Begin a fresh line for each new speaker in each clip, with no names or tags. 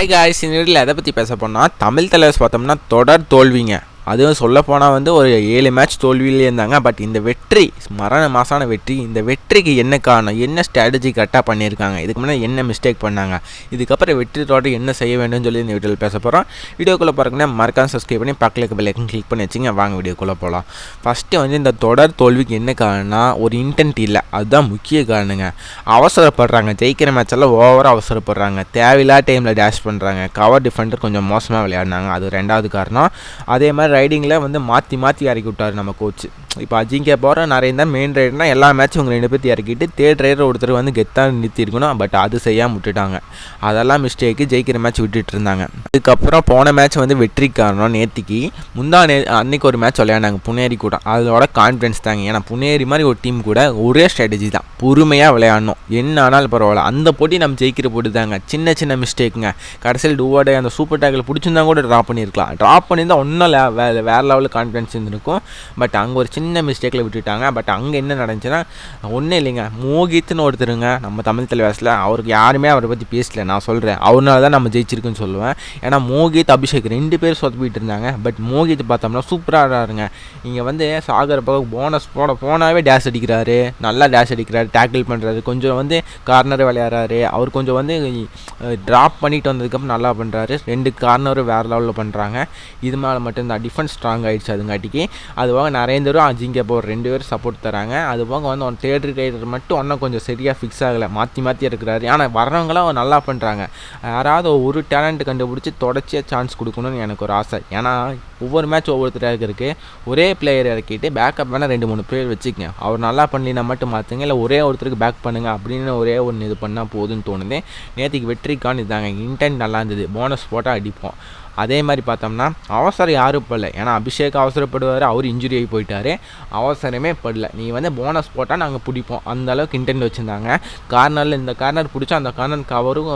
Hi guys இந்த வீடியோவில் எதை பற்றி பேச போனால் தமிழ் தலைவர்ஸ் பார்த்தோம்னா தொடர் தோல்விங்க. அதுவும் சொல்லப்போனால் வந்து ஒரு ஏழு மேட்ச் தோல்வியிலே இருந்தாங்க. பட் இந்த வெற்றி மரண மாசான வெற்றி இந்த வெற்றிக்கு என்ன காரணம்? என்ன ஸ்ட்ராட்டஜி கரெக்டாக பண்ணியிருக்காங்க? இதுக்கு முன்னாடி என்ன மிஸ்டேக் பண்ணாங்க? இதுக்கப்புறம் வெற்றி தொடர் என்ன செய்ய வேண்டும்னு சொல்லி இந்த வீடியோவில் பேச போகிறோம் வீடியோக்குள்ளே பாருங்கன்னா மறக்காம சப்ஸ்கிரைப் பண்ணி பக்கத்துக்கு பெல்லைக்கன் கிளிக் பண்ணி வச்சுங்க. வாங்க வீடியோக்குள்ளே போகலாம் ஃபஸ்ட்டு வந்து இந்த தொடர் தோல்விக்கு என்ன காரணம்னா ஒரு இன்டென்ட் இல்லை. அதுதான் முக்கிய காரணங்க. அவசரப்படுறாங்க. ஜெயிக்கிற மேட்செல்லாம் ஓவராக அவசரப்படுறாங்க. தேவையில்லா டைமில் டேஷ் பண்ணுறாங்க கவர் டிஃபெண்டர் கொஞ்சம் மோசமாக விளையாடினாங்க. அது ரெண்டாவது காரணம். அதே மாதிரி ரைடிங்கில் வந்து மாற்றி மாற்றி இறக்கி விட்டார் நம்ம கோச்சு இப்போ அஜிங்கே போகிற நிறைய தான் மெயின் ரைடுனா எல்லா மேட்சும் உங்கள் ரெண்டு பேர்த்து இறக்கிட்டு தேர்ட் ரைடர் ஒருத்தர் வந்து கெத்தாக நிறுத்திருக்கணும் பட் அது செய்யாமல் விட்டுட்டாங்க. அதெல்லாம் மிஸ்டேக்கு ஜெயிக்கிற மேட்ச் விட்டுட்டு இருந்தாங்க. அதுக்கப்புறம் போன மேட்ச் வந்து வெற்றி காரணம் நேத்திக்கு. முந்தா நே அன்னைக்கு ஒரு மேட்ச் விளையாண்டாங்க புனேரி கூட. அதோட கான்ஃபிடன்ஸ் தாங்க. ஏன்னா புனேரி மாதிரி ஒரு டீம் கூட ஒரே ஸ்ட்ராட்டஜி தான். பொறுமையாக விளையாடணும். என்ன ஆனாலும் பரவாயில்ல. அந்த போட்டி நம்ம ஜெயிக்கிற போட்டு தாங்க. சின்ன சின்ன மிஸ்டேக்குங்க கடைசியில் டூவாடே அந்த சூப்பர் டேக்கில் பிடிச்சிருந்தா கூட ட்ராப் பண்ணியிருக்கலாம் ட்ராப் பண்ணியிருந்தால் ஒன்றும் லே வேறு லெவலில் கான்ஃபிடன்ஸ் இருந்திருக்கும். பட் அங்கே ஒரு சின்ன சின்ன மிஸ்டேக்கில் விட்டுட்டாங்க. பட் அங்கே என்ன நடந்துச்சுன்னா ஒன்றும் இல்லைங்க. மோகித்னு ஒருத்தருங்க நம்ம தமிழ் தலைவாசில் அவருக்கு யாருமே அவரை பற்றி பேசல. நான் சொல்கிறேன் அவனால தான் நம்ம ஜெயிச்சிருக்குன்னு சொல்லுவேன். ஏன்னா மோகித் அபிஷேக் ரெண்டு பேர் சொதப்பிட்டு இருந்தாங்க. பட் மோகித் பார்த்தோம்னா சூப்பராக ஆடுறாருங்க இங்கே வந்து சாகர் பக்கம் போனஸ் போட போனாவே டேஷ் அடிக்கிறாரு. நல்லா டேஷ் அடிக்கிறாரு. டேக்கிள் பண்ணுறாரு கொஞ்சம் வந்து கார்னர் விளையாடுறாரு. அவர் கொஞ்சம் வந்து ட்ராப் பண்ணிட்டு வந்ததுக்கப்புறம் நல்லா பண்ணுறாரு ரெண்டு கார்னரும் வேறு லெவலில் பண்ணுறாங்க இது மேலே மட்டும்தான். டிஃபென்ஸ் ஸ்ட்ராங் ஆகிடுச்சு அதுங்காட்டிக்கு. அதுவாக நரேந்தரும் அஜிங்க போர் ரெண்டு பேரும் சப்போர்ட் தராங்க. அது போக வந்து அவன் தேர்ட் ரைடர் மட்டும் ஒன்றும் கொஞ்சம் சரியாக ஃபிக்ஸ் ஆகலை. மாற்றி மாற்றி இருக்கிறாரு ஆனால் வர்றவங்களாம் நல்லா பண்ணுறாங்க யாராவது ஒரு டேலண்ட் கண்டுபிடிச்சி தொடர்ச்சியாக சான்ஸ் கொடுக்கணும்னு எனக்கு ஒரு ஆசை. ஏன்னா ஒவ்வொரு மேட்ச் ஒவ்வொருத்தராக இருக்குது ஒரே பிளேயர் இறக்கிட்டு பேக்கப் வேணால் ரெண்டு மூணு பிளேயர் வச்சுக்கங்க. அவர் நல்லா பண்ணலினா மட்டும் மாற்றுங்க இல்லை ஒரே ஒருத்தருக்கு பேக் பண்ணுங்க அப்படின்னு ஒரே ஒன்று இது பண்ணால் போதுன்னு தோணுது. நேற்றுக்கு வெற்றிக்கான் இதாங்க. இன்டென்ட் நல்லா இருந்தது. போனஸ் போட்டால் அடிப்போம். அதே மாதிரி பார்த்தோம்னா அவசரம் யாரும் படல. ஏன்னா அபிஷேக் அவசரப்படுவார் அவர் இன்ஜுரி ஆகி போயிட்டார். அவசரமே படல. நீ வந்து போனஸ் போட்டால் நாங்கள் பிடிப்போம். அந்த அளவுக்கு இன்டென்ட் வச்சுருந்தாங்க. கார்னரில் இந்த கார்னர் பிடிச்சா அந்த கார்னர் கவரும்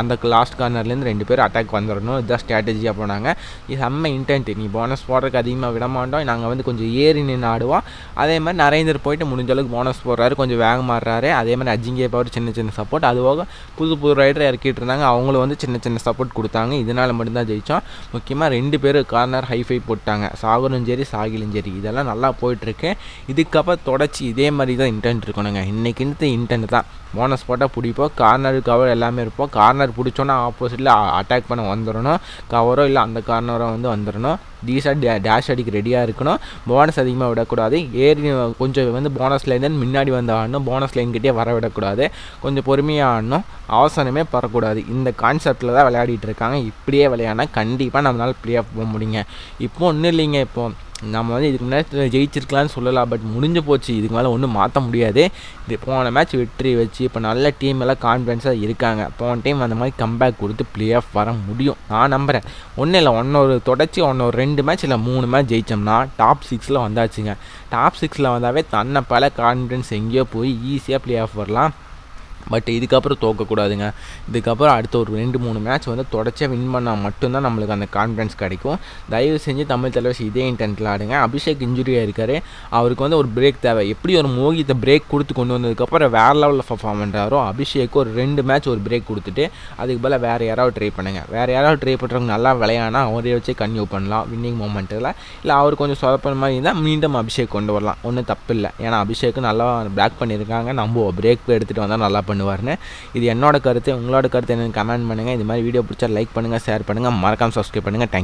அந்த லாஸ்ட் கார்னர்லேருந்து ரெண்டு பேரும் அட்டாக் வந்துடணும் இதுதான் ஸ்ட்ராட்டஜியாக போனாங்க. இது செம்ம இன்டென்ட் நீ போனஸ் போடுறதுக்கு அதிகமாக விட மாட்டோம். நாங்கள் வந்து கொஞ்சம் ஏறி நின்று ஆடுவோம். அதே மாதிரி நரேந்தர் போயிட்டு முடிஞ்ச அளவுக்கு போனஸ் போடுறாரு. கொஞ்சம் வேகமாடுறாரு அதே மாதிரி அஜிங்கே பவர் சின்ன சின்ன சப்போர்ட் அதுபோக புது புது ரைடர் இறக்கிட்டு இருந்தாங்க. அவங்களும் வந்து சின்ன சின்ன சப்போர்ட் கொடுத்தாங்க. இதனால் மட்டும்தான் ஜெயித்தோம் முக்கியமாக ரெண்டு பேர் கார்னர் ஹைஃபை போட்டாங்க. சாகரும் சரி சாகிலும் சரி இதெல்லாம் நல்லா போயிட்டுருக்கு இதுக்கப்புறம் தொடச்சி இதே மாதிரி தான் இன்டென்ட் இருக்கணுங்க. இன்றைக்கின்றது இன்டென்ட் தான். போனஸ் போட்டால் பிடிப்போம். கார்னர் கவர் எல்லாமே இருப்போம். கார்னர் பிடிச்சோன்னா ஆப்போசிட்டில் அட்டாக் பண்ண வந்துடணும் கவரோ இல்லை அந்த கார்னரோ வந்து வந்துடணும் டீஸாக டே டேஷ் அடிக்க ரெடியாக இருக்கணும். போனஸ் அதிகமாக விடக்கூடாது. ஏறி கொஞ்சம் வந்து போனஸ் லைன் முன்னாடி வந்து ஆடணும். போனஸ் லைன்கிட்டே வர விடக்கூடாது. கொஞ்சம் பொறுமையாக ஆடணும். அவசரமே பரக்கூடாது இந்த கான்செப்டில் தான் விளையாடிட்டு இருக்காங்க. இப்படியே விளையாடினா கண்டிப்பாக நம்மளால் ப்ளே ஆஃப் போக முடியுங்க. இப்போ ஒன்றும் இல்லைங்க இப்போது நம்ம வந்து இதுக்கு முன்னாடி ஜெயிச்சிருக்கலாம்னு சொல்லலாம். பட் முடிஞ்சு போச்சு. இதுக்கு மேலே ஒன்றும் மாற்ற முடியாது. இது போன மேட்ச் வெற்றி வச்சு இப்போ நல்ல டீம் எல்லாம் கான்ஃபிடென்ஸாக இருக்காங்க. போன டைம் அந்த மாதிரி கம்பேக் கொடுத்து ப்ளே ஆஃப் வர முடியும். நான் நம்புகிறேன் ஒன்றும் இல்லை. ஒன்னொரு தொடர்ச்சி ஒன்னொரு ரெண்டு மேட்ச் இல்லை மூணு மேட்ச் ஜெயித்தோம்னா டாப் சிக்ஸில் வந்தாச்சுங்க. டாப் சிக்ஸில் வந்தாவே தன்னை பல கான்ஃபிடென்ஸ் எங்கேயோ போய் ஈஸியாக ப்ளே ஆஃப் வரலாம். பட் இதுக்கப்புறம் தோக்கக்கூடாதுங்க. இதுக்கப்புறம் அடுத்த ஒரு ரெண்டு மூணு மேட்ச் வந்து தொடர்ச்சியாக வின் பண்ணால் மட்டும்தான் நம்மளுக்கு அந்த கான்ஃபிடன்ஸ் கிடைக்கும். தயவு செஞ்சு தமிழ் தலைவர் இதே இன்டென்ட்டில் ஆடுங்க. அபிஷேக் இன்ஜுரியாக இருக்கார். அவருக்கு வந்து ஒரு பிரேக் தேவை. எப்படி ஒரு மோகித்தை பிரேக் கொடுத்து கொண்டு வந்ததுக்கப்புறம் வேறு லெவலில் பர்ஃபார்ம் பண்ணுறாரோ அபிஷேக்கு ஒரு ரெண்டு மேட்ச் ஒரு பிரேக் கொடுத்துட்டு அதுக்கு பதிலாக வேறு யாராவது ட்ரை பண்ணுங்கள் வேறு யாராவது ட்ரை பண்ணுறவங்க நல்லா விளையானா அவரே வச்சு கன்யூ பண்ணலாம் வின்னிங் மூமெண்ட்டில் இல்லை அவர் கொஞ்சம் சொதப்பின மாதிரி இருந்தால் மீண்டும் அபிஷேக் கொண்டு வரலாம். ஒன்றும் தப்பு இல்லை ஏன்னா அபிஷேக்கு நல்லா பேக் பண்ணியிருக்காங்க. நம்ம பிரேக் எடுத்துகிட்டு வந்தால் நல்லா பண்ணுவார்னு இது என்னோட கருத்து. உங்களோட கருத்து என்னென்னு கமெண்ட் பண்ணுங்கள் இது மாதிரி வீடியோ பிடிச்சா லைக் பண்ணுங்கள் ஷேர் பண்ணுங்கள் மறக்காமல் சப்ஸ்கிரைப் பண்ணுங்கள் தேங்க்யூ